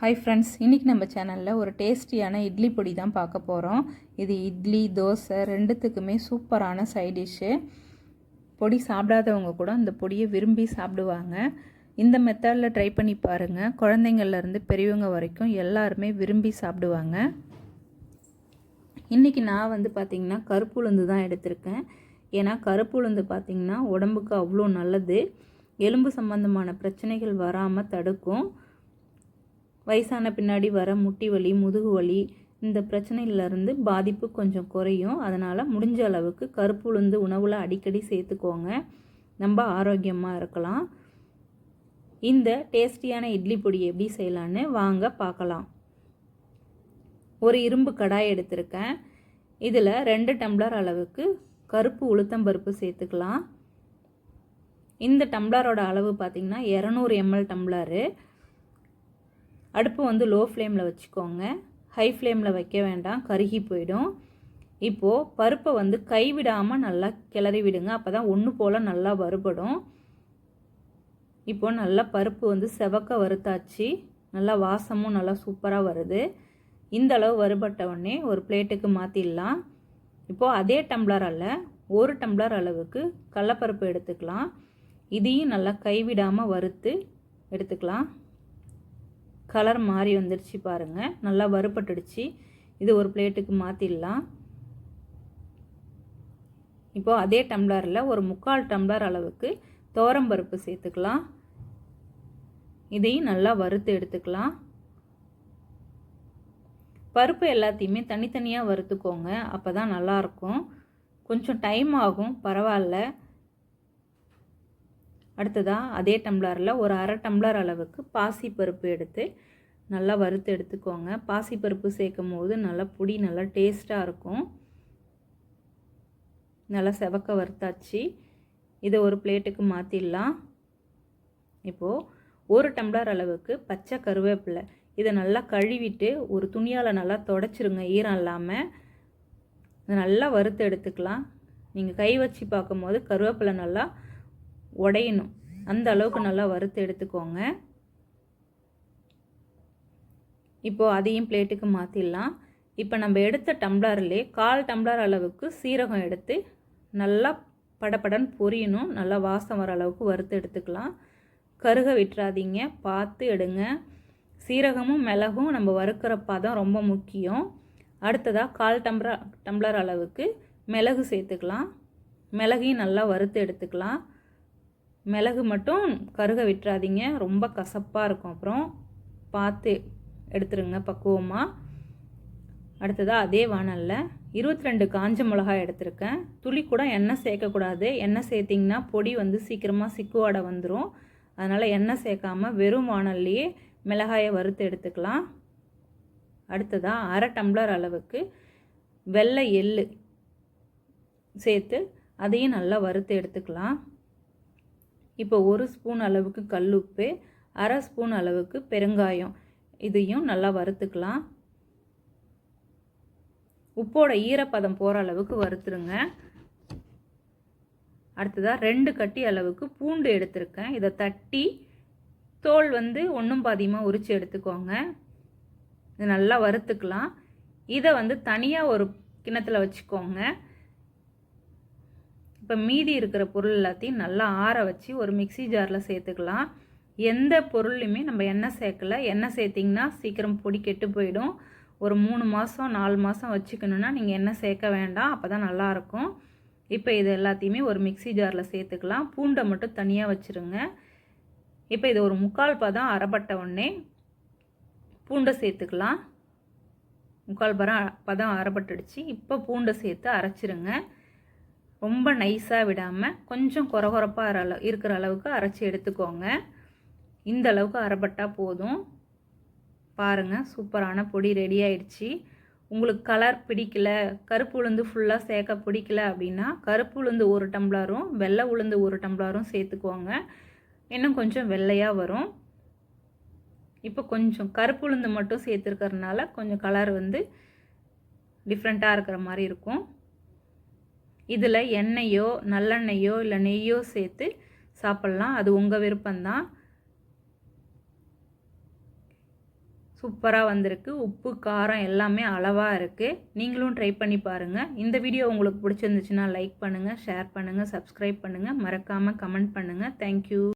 Hi friends இன்றைக்கி நம்ம சேனலில் ஒரு டேஸ்டியான இட்லி பொடி தான் பார்க்க போகிறோம் இது இட்லி தோசை ரெண்டுத்துக்குமே சூப்பரான சைட் டிஷ்ஷு பொடி சாப்பிடாதவங்க கூட அந்த பொடியை விரும்பி சாப்பிடுவாங்க. இந்த மெத்தடில் ட்ரை பண்ணி பாருங்கள் குழந்தைங்கள்லேருந்து பெரியவங்க வரைக்கும் எல்லாருமே விரும்பி சாப்பிடுவாங்க. இன்றைக்கி நான் வந்து பார்த்திங்கன்னா கருப்பு உளுந்து தான் எடுத்திருக்கேன். ஏன்னா கருப்பு உளுந்து பார்த்திங்கன்னா உடம்புக்கு அவ்வளோ நல்லது. எலும்பு சம்பந்தமான பிரச்சனைகள் வராமல் தடுக்கும். வயசான பின்னாடி வர முட்டி வலி முதுகு வலி இந்த பிரச்சனையிலேருந்து பாதிப்பு கொஞ்சம் குறையும். அதனால் முடிஞ்ச அளவுக்கு கருப்பு உளுந்து உணவில் அடிக்கடி சேர்த்துக்கோங்க. நம்ம ஆரோக்கியமாக இருக்கலாம். இந்த டேஸ்டியான இட்லி பொடி எப்படி செய்யலான்னு வாங்க பார்க்கலாம். ஒரு இரும்பு கடாய் எடுத்திருக்கேன். இதில் ரெண்டு டம்ளர் அளவுக்கு கருப்பு உளுத்தம்பருப்பு சேர்த்துக்கலாம். இந்த டம்ளரோட அளவு பார்த்திங்கன்னா இரநூறு எம்எல் டம்ளரு. அடுப்பு வந்து லோ ஃப்ளேமில் வச்சுக்கோங்க. ஹை ஃப்ளேமில் வைக்க வேண்டாம். கருகி போயிடும். இப்போது பருப்பை வந்து கைவிடாமல் நல்லா கிளறி விடுங்க. அப்போ தான் ஒன்று போல் நல்லா வறுபடும். இப்போது நல்லா பருப்பு வந்து செவக்க வறுத்தாச்சு. நல்லா வாசமும் நல்லா சூப்பராக வருது. இந்த அளவு வறுபட்ட உடனே ஒரு பிளேட்டுக்கு மாற்றிடலாம் இப்போது அதே டம்ளரால் ஒரு டம்ளர் அளவுக்கு கடலப்பருப்பு எடுத்துக்கலாம். இதையும் நல்லா கைவிடாமல் வறுத்து எடுத்துக்கலாம். கலர் மாறி வந்துடுச்சு பாருங்கள் நல்லா வறுபட்டுடுச்சு. இது ஒரு பிளேட்டுக்கு மாற்றிடலாம் இப்போது அதே டம்ளரில் ஒரு முக்கால் டம்ளர் அளவுக்கு பருப்பு சேர்த்துக்கலாம். இதையும் நல்லா வறுத்து எடுத்துக்கலாம். பருப்பு எல்லாத்தையுமே தனித்தனியாக வறுத்துக்கோங்க. அப்போ தான் நல்லாயிருக்கும் கொஞ்சம் டைம் ஆகும். பரவாயில்ல. அடுத்ததாக அதே டம்ளரில் ஒரு அரை டம்ளர் அளவுக்கு பாசிப்பருப்பு எடுத்து நல்லா வறுத்து எடுத்துக்கோங்க. பாசிப்பருப்பு சேர்க்கும் போது நல்லா பொடி நல்லா டேஸ்ட்டாக இருக்கும். நல்லா செவக்க வறுத்தாச்சு. இதை ஒரு பிளேட்டுக்கு மாற்றிடலாம் இப்போது ஒரு டம்ளர் அளவுக்கு பச்சை கருவேப்பிலை. இதை நல்லா கழுவிட்டு ஒரு துணியால் நல்லா தொடச்சிருங்க. ஈரம் இல்லாமல் இதை நல்லா வறுத்து எடுத்துக்கலாம். நீங்கள் கை வச்சு பார்க்கும்போது கருவேப்பிலை நல்லா உடையணும். அந்த அளவுக்கு நல்லா வறுத்து எடுத்துக்கோங்க. இப்போது அதையும் பிளேட்டுக்கு மாற்றிடலாம் இப்போ நம்ம எடுத்த டம்ளர்லே கால் டம்ளர் அளவுக்கு சீரகம் எடுத்து நல்லா படப்படன்னு பொரியணும். நல்லா வாசம் வர அளவுக்கு வறுத்து எடுத்துக்கலாம். கருக விட்டுறாதீங்க. பார்த்து எடுங்க. சீரகமும் மிளகும் நம்ம வறுக்கிற பதம் ரொம்ப முக்கியம். அடுத்ததாக கால் டம்ளர் டம்ளர் அளவுக்கு மிளகு சேர்த்துக்கலாம். மிளகையும் நல்லா வறுத்து எடுத்துக்கலாம். மிளகு மட்டும் கருக விட்டுறாதீங்க. ரொம்ப கசப்பாக இருக்கும். அப்புறம் பார்த்து எடுத்துருங்க பக்குவமாக அடுத்ததாக அதே வானலில் இருபத்தி ரெண்டு காஞ்ச மிளகாய் எடுத்திருக்கேன். துளி கூட எண்ணெய் சேர்க்கக்கூடாது. எண்ணெய் சேர்த்திங்கன்னா பொடி வந்து சீக்கிரமாக சிக்குவாடை வந்துடும் அதனால் எண்ணெய் சேர்க்காம வெறும் வானல்லையே மிளகாயை வறுத்து எடுத்துக்கலாம். அடுத்ததாக அரை டம்ளர் அளவுக்கு வெள்ளை எள்ளு சேர்த்து அதையும் நல்லா வறுத்து எடுத்துக்கலாம். இப்போ ஒரு ஸ்பூன் அளவுக்கு கல்லுப்பு அரை ஸ்பூன் அளவுக்கு பெருங்காயம். இதையும் நல்லா வறுத்துக்கலாம். உப்போட ஈரப்பதம் போகிற அளவுக்கு வறுத்துருங்க. அடுத்ததாக ரெண்டு கட்டி அளவுக்கு பூண்டு எடுத்திருக்கேன். இதை தட்டி தோல் வந்து ஒன்றும் பாதியமாக உரித்து எடுத்துக்கோங்க. இது நல்லா வறுத்துக்கலாம். இதை வந்து தனியாக ஒரு கிணத்துல வச்சுக்கோங்க. இப்போ மீதி இருக்கிற பொருள் எல்லாத்தையும் நல்லா ஆற வச்சு ஒரு மிக்சி ஜாரில் சேர்த்துக்கலாம். எந்த பொருளையுமே நம்ம எண்ணெய் சேர்க்கல. எண்ணெய் சேர்த்திங்கன்னா சீக்கிரம் பொடி கெட்டு போயிடும். ஒரு மூணு மாதம் நாலு மாதம் வச்சுக்கணுன்னா நீங்கள் எண்ணெய் சேர்க்க வேண்டாம். அப்போ தான் நல்லாயிருக்கும் இப்போ இது எல்லாத்தையுமே ஒரு மிக்சி ஜாரில் சேர்த்துக்கலாம். பூண்டை மட்டும் தனியாக வச்சுருங்க. இப்போ இது ஒரு முக்கால் பதம் அரைப்பட்ட உடனே பூண்டை சேர்த்துக்கலாம். முக்கால் பதம் பதம் அரைப்பட்டுடுச்சு. இப்போ பூண்டை சேர்த்து அரைச்சிருங்க. ரொம்ப நைஸாக விடாமல் கொஞ்சம் குறகுறப்பாக அளவு இருக்கிற அளவுக்கு அரைச்சி எடுத்துக்கோங்க. இந்த அளவுக்கு அரைப்பட்டால் போதும். பாருங்கள் சூப்பரான பொடி ரெடி ஆயிடுச்சு. உங்களுக்கு கலர் பிடிக்கல கருப்பு உளுந்து ஃபுல்லாக சேர்க்க பிடிக்கல அப்படின்னா கருப்பு உளுந்து ஒரு டம்ளரும் வெள்ளை உளுந்து ஒரு டம்ளரும் சேர்த்துக்கோங்க. இன்னும் கொஞ்சம் வெள்ளையாக வரும். இப்போ கொஞ்சம் கருப்பு உளுந்து மட்டும் சேர்த்துருக்கறனால கொஞ்சம் கலர் வந்து டிஃப்ரெண்ட்டாக இருக்கிற மாதிரி இருக்கும். இதில் எண்ணெயோ நல்லெண்ணெயோ இல்லை நெய்யோ சேர்த்து சாப்பிட்லாம். அது உங்கள் விருப்பம்தான். சூப்பராக வந்திருக்கு. உப்பு காரம் எல்லாமே அளவாக இருக்குது நீங்களும் ட்ரை பண்ணி பாருங்கள் இந்த வீடியோ உங்களுக்கு பிடிச்சிருந்துச்சுன்னா லைக் பண்ணுங்கள் ஷேர் பண்ணுங்கள் சப்ஸ்கிரைப் பண்ணுங்கள் மறக்காமல் கமெண்ட் பண்ணுங்கள் தேங்க்யூ